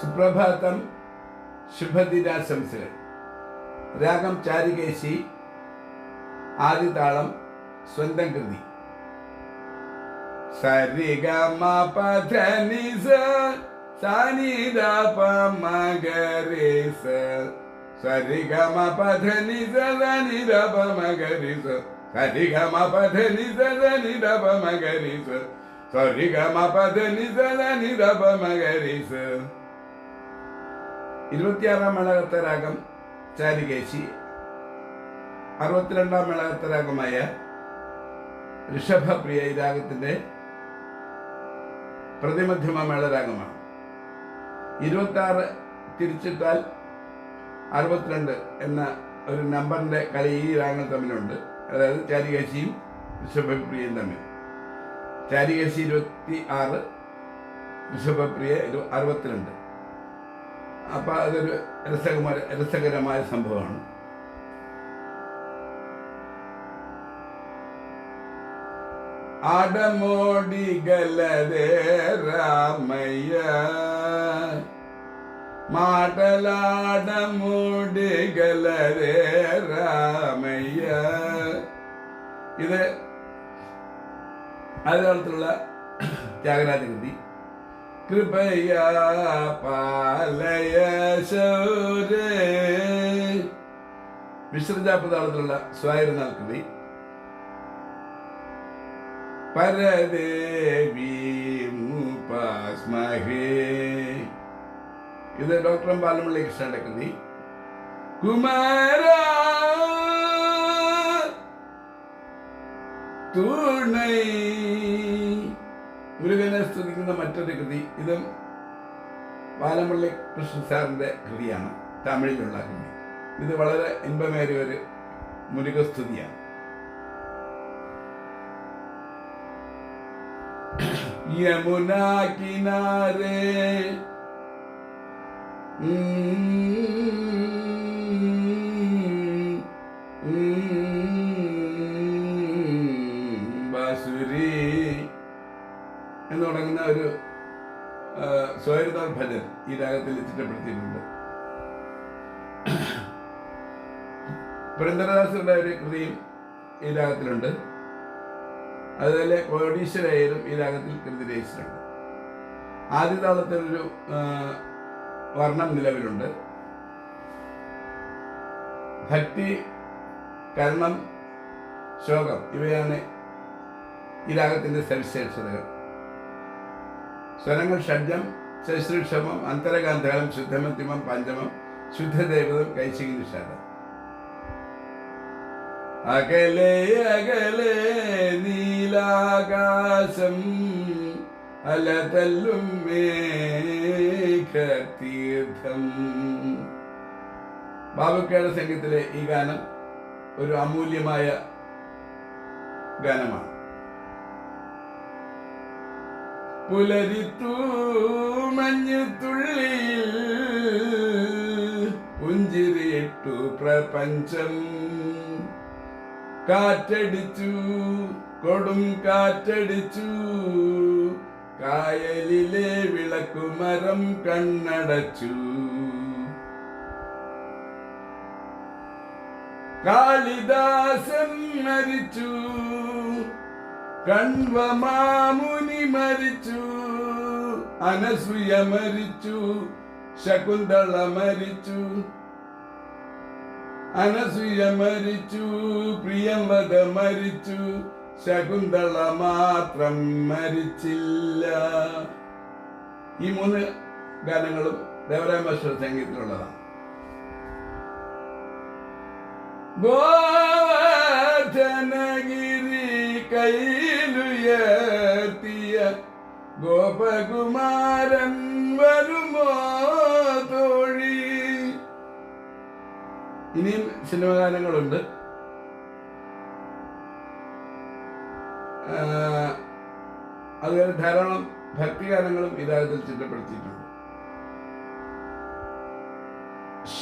സുപ്രഭാതം ശുഭദിനാശംസകൾ രാഗം ചാരുകേശി ആദിതാളം സ്വന്തം കൃതി സരിഗമ പധ നിസ സാനിദ പമഗരിസ സരിഗമ പധ നിസ സനിദ പമഗരിസ സരിഗമ പധ നിസ സനിദ പമഗരിസ സരിഗമ പധ നിസ സനിദ പമഗരിസ ഇരുപത്തിയാറാം മേളകത്തെ രാഗം ചാരികേശി അറുപത്തിരണ്ടാം മേളകത്തെ രാഗമായ ഋഷഭപ്രിയ ഈ രാഗത്തിന്റെ പ്രതിമധ്യമ മേളരാഗമാണ് ഇരുപത്തി ആറ് തിരിച്ചിട്ടാൽ അറുപത്തിരണ്ട് എന്ന ഒരു നമ്പറിന്റെ കളി ഈ രാഗങ്ങൾ തമ്മിലുണ്ട്. അതായത് ചാരികേശിയും ഋഷഭപ്രിയയും തമ്മിൽ. ചാരികേശി ഇരുപത്തി ആറ് ഋഷഭപ്രിയ അറുപത്തിരണ്ട്. അപ്പം അതൊരു രസകര രസകരമായ സംഭവമാണ്. ആടമോടികളരെ രാമയ്യ മാടലാടമോടി രാമയ്യ. ഇത് അതുകാലത്തുള്ള ത്യാഗരാജ കൃപയ പാലയ ശൗരേ വിശ്രജാപതാളത്തിലുള്ള സ്വായിരുന്നാൾ കൃതി. പരദേവി മുപാസ്മഹേ ഇത് ഡോക്ടർ ബാലമുള്ളി കൃഷ്ണന്റെ കൃതി. കുമാര തുണൈ മുരുകനെ സ്തുതിക്കുന്ന മറ്റൊരു കൃതി ഇതും ബാലമള്ളി കൃഷ്ണ സാറിന്റെ കൃതിയാണ് തമിഴിലുള്ള കൃതി. ഇത് വളരെ ഇമ്പമേറിയ ഒരു മുരുകസ്തുതിയാണ് യമുന കിനാരേ ഭജൻ ഈ രാഗത്തിൽ ചിട്ടപ്പെടുത്തിയിട്ടുണ്ട്. പുരന്ദരദാസരുടെ ഒരു കൃതിയും ഈ രാഗത്തിലുണ്ട്. അതുപോലെ കോടീശ്വരായാലും ഈ രാഗത്തിൽ കൃതി രചിച്ചിട്ടുണ്ട്. ആദ്യ താളത്തിലൊരു വർണം നിലവിലുണ്ട്. ഭക്തി കരണം ശോകം ഇവയാണ് ഈ രാഗത്തിന്റെ സവിശേഷതകൾ. സ്വരങ്ങൾ ഷഡ്ജം ശശ്രുക്ഷമം അന്തരകാന്തകളും ശുദ്ധമന്തിമം പഞ്ചമം ശുദ്ധദേവതം കൈശികി നിഷാദം അകലെ അകലെ നീലാകാശം അലതല്ലും മേഘതീർത്ഥം. ബാബുക്കേട സംഘത്തിലെ ഈ ഗാനം ഒരു അമൂല്യമായ ഗാനമാണ്. പുലരിത്തൂ മഞ്ഞുതുള്ളിയിൽ പുഞ്ചിരിയിട്ടു പ്രപഞ്ചം. കാറ്റടിച്ചു കൊടും കാറ്റടിച്ചു കായലിലെ വിളക്കുമരം കണ്ണടച്ചു. കാളിദാസൻ മരിച്ചു കൺവമാമുനി മരിച്ചു അനസൂയ മരിച്ചു ശകുന്തള മരിച്ചു. അനസൂയ മരിച്ചു പ്രിയമത മരിച്ചു ശകുന്തള മാത്രം മരിച്ചില്ല. ഈ മൂന്ന് ഗാനങ്ങളും മാസ്റ്റർ സംഗീതത്തിലുള്ളതാണ്. ഗോവർദ്ധനഗിരി കയ്യിലുയർത്തിയ ഗോപകുമാരൻ വരുമോ തോഴി? ഇനിയും സിനിമ ഗാനങ്ങളുണ്ട് അതുപോലെ ധാരാളം ഭക്തിഗാനങ്ങളും ഗാനങ്ങളും രാഗത്തിൽ ചിട്ടപ്പെടുത്തിയിട്ടുണ്ട്.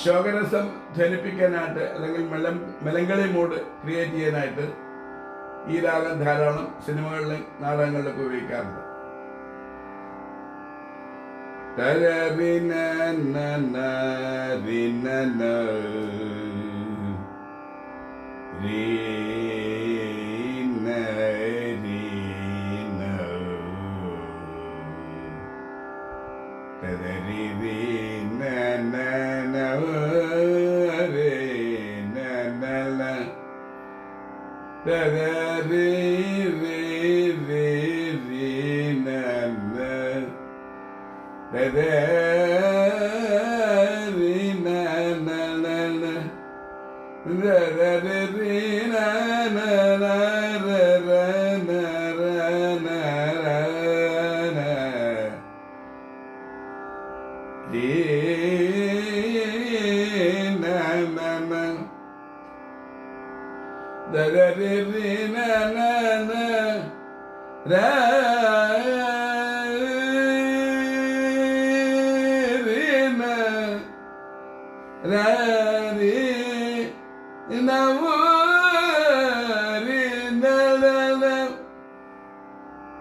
ശോകരസം ധനിപ്പിക്കാനായിട്ട് അല്ലെങ്കിൽ മെലം മെലങ്കളി മോഡ് ക്രിയേറ്റ് ചെയ്യാനായിട്ട് ഈ രാഗം ധാരാളം സിനിമകളിലും നാടകങ്ങളിലൊക്കെ ഉപയോഗിക്കാറുണ്ട്. തരറിന Right.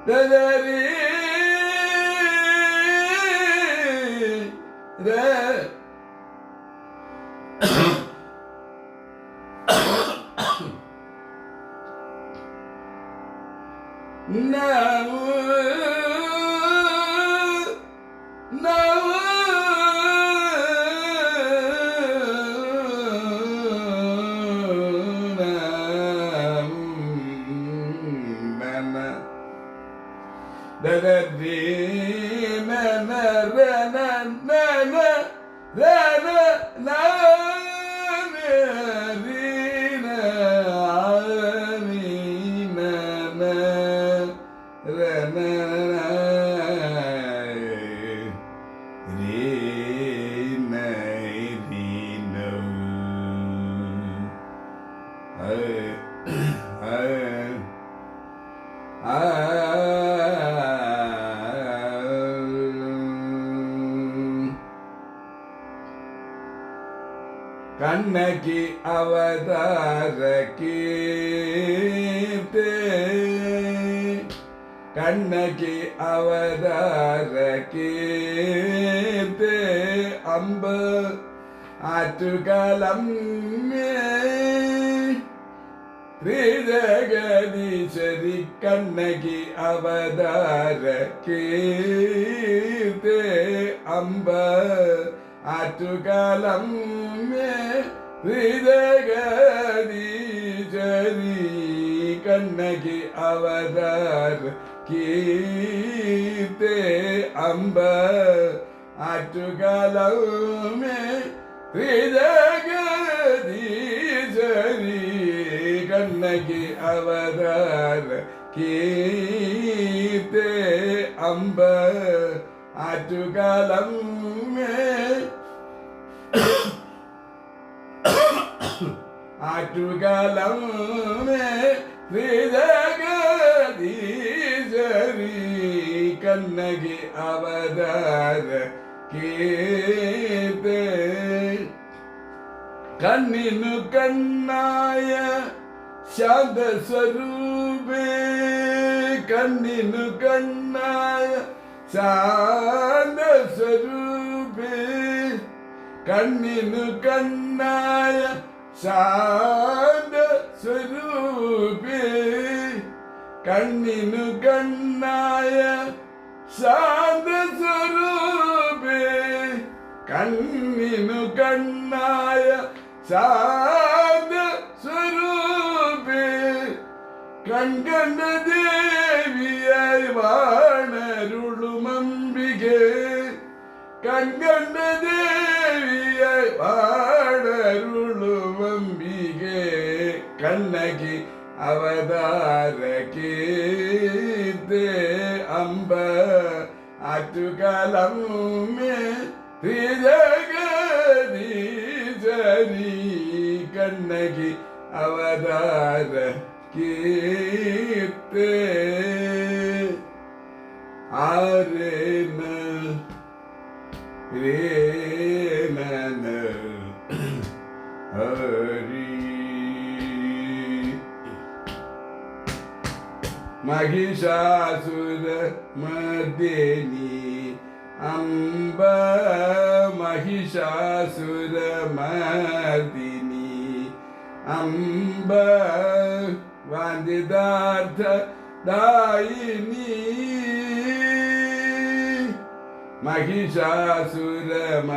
Ne neler Kannagi அவதாரகி Kannagi அவதார கீர்த்தே அம்ப ஆற்றுகலம் ஸ்ரீஜகதீஸ்வரி கண்ணகி அவதார கீர்த்தே அம்ப ஆற்றுகலம் ஸ்ரீஜகதீஸ்வரி கண்ணகி அவதார കീർത്തി അമ്പ ആറ്റുകാലമേ ത്രിജഗദീശ്വരി കണ്ണകി അവതാര കീർത്തി അമ്പ ಕರಿ ಕನ್ನಗೆ ಅವದಾರ ಕೇತೆ ಕಣ್ಣಿನು ಕಣ್ಣಾಯ ಶಾಂತ ಸ್ವರೂಪೇ ಕಣ್ಣಿನು ಕಣ್ಣಾಯ ಶಾಂತ ಸ್ವರೂಪೇ ಕಣ್ಣಿನು ಕಣ್ಣಾಯ ಶಾಂತ ಸ್ವರೂಪೇ കണ്ണിനു കണ്ണായ ശാന്ത കണ്ണിനു കണ്ണായ ശാന്ത സ്വരൂപേ. കൺകണ്ട ദേവിയായി വാണരുളുമമ്പികേ കൺകണ്ട ദേവിയായി വാണരുളുമമ്പികേ കണ്ണകി அவதார கீர்த்தே அம்ப அற்றுகலம் திரிஜகதீசரி கண்ணகி அவதார கீர்த்தே. ஆரேன ரே മഹിഷാസുര മദേനി അംബ മഹിഷാസുരമർദിനി അംബ വന്ദിതാർത്ഥ ദായിനി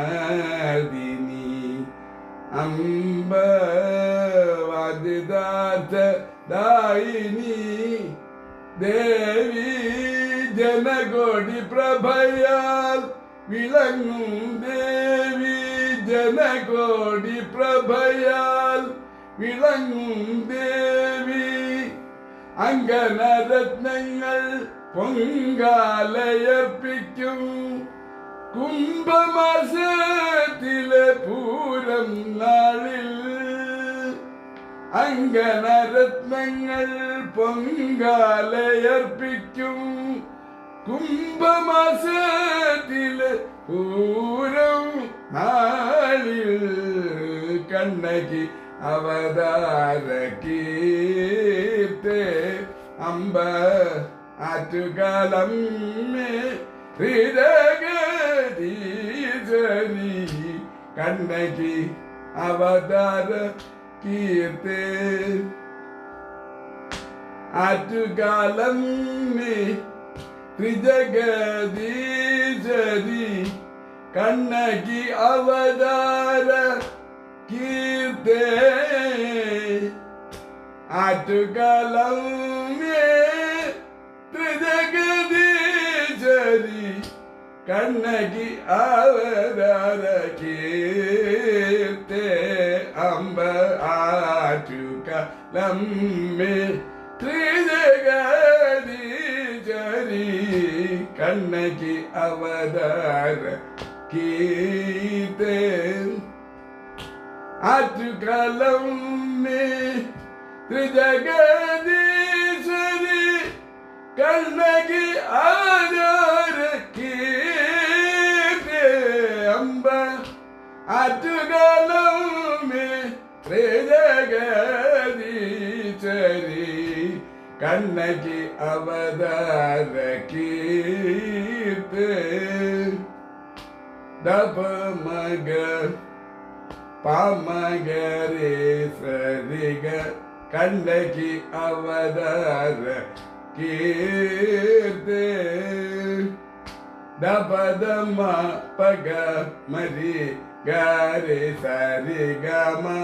മഹിഷാസുരമർദിനി അംബ വന്ദിതാർത്ഥ ദായിനി. ദേവി ജനകോടി പ്രഭയാൽ വിളങ്ങും ദേവി ജനകോടി പ്രഭയാൽ വിളങ്ങും ദേവി. അങ്കനരത്നങ്ങൾ പൊങ്കാലയർപ്പിക്കും. കുംഭമാസത്തിലെ പൂരം നാളിൽ അങ്കനരത്നങ്ങൾ പൊങ്കാലയർപ്പിക്കും. കുംഭമാസത്തിൽ പൂരം നാളിൽ കണ്ണകി അവതാര കീർത്തെ അമ്പ ആറ്റുകാലം ഹൃദഗീശ്വരി കണ്ണകി അവതാര किए आटुकालं मे त्रिजगदीशरी कण्णकि अवतार कीर्ते आटुकालं मे त्रिजगदीशरी कण्णकि अवतार कीर्ते ആറ്റുകാലം ത്രിജഗദീശ്വരി കണ്ണകി അവതാര കീർത്തെ ആറ്റുകാലം ത്രിജഗദീശ്വരി കണ്ണകി ആധാര കീർത്തി അമ്പ ആറ്റുകാലം ത്രിജഗദീശ്വരി கண்ணகி அவதார கீர்த்து தபமக பாமகரே சரிக கண்ணகி அவதார கீர்த்து தபதம பக மரி கரே சரிகமா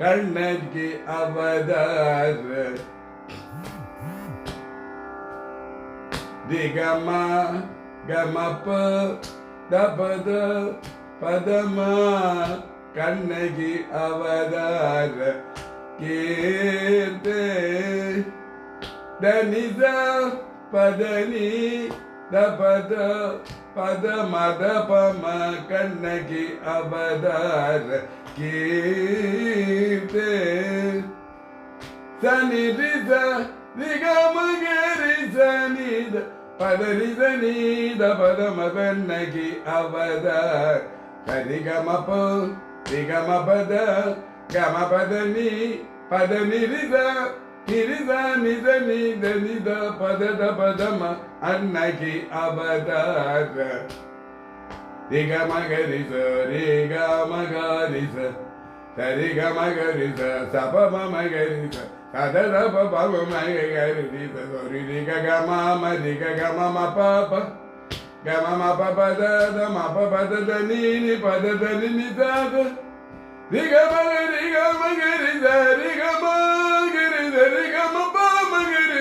கண்ணகி அவதார रि गम गमप, दपद, पदम कन्नगी अवदार कीर्ते दनिद पदनी, दपद पद मद पम कन्नगी अवदार कीर्ते। सनिध निगम गिरि सनिध ಪದರಿದ ನೀದ ಪದ ಮಗನ್ನಗಿ ಅವದ ಕರಿಗಮ ಪ ರಿಗಮ ಪದ ಗಮ ಪದ ನೀ ಪದ ನಿರಿದ ನಿರಿದ ನಿದ ನಿದ ನಿದ ಪದದ ಪದಮ ಅನ್ನಗಿ ಅವದ ರಿಗಮ ಗರಿಸ ರಿಗಮ ಗರಿಸ ಸರಿಗಮ ಗರಿಸ ಸಪ ಮಮ ಗರಿಸ కదల పవమయరి సరి రిగ గమ మరిగ గమ మప గమ మప పద మప పద దని పద దని నిదాద రిగ మగ రిగ మగరి రిగ మగరి రిగ మప మగరి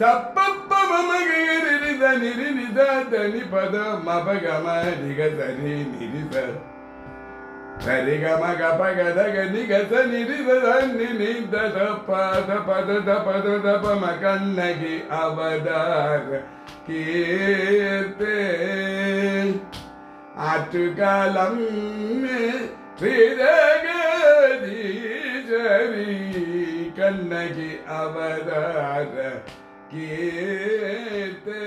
తప్ప మగరి దని నిదాద ని పద మప గమ రిగ దని నిరిద ಸರಿಗ ಮಗ ಪಗ ದಗ ನಿಗ ಸನಿರಿದ ಸನ್ನಿ ನಿಂದ ಸಪ್ಪ ಸಪ ದಪ ದಪ ಮ ಕನ್ನಗಿ ಅವದಾರ கீர்த்தே ஆற்றுகாலம் ஸ்ரீரகதீஜரி கண்ணகி அவதார கீர்த்தே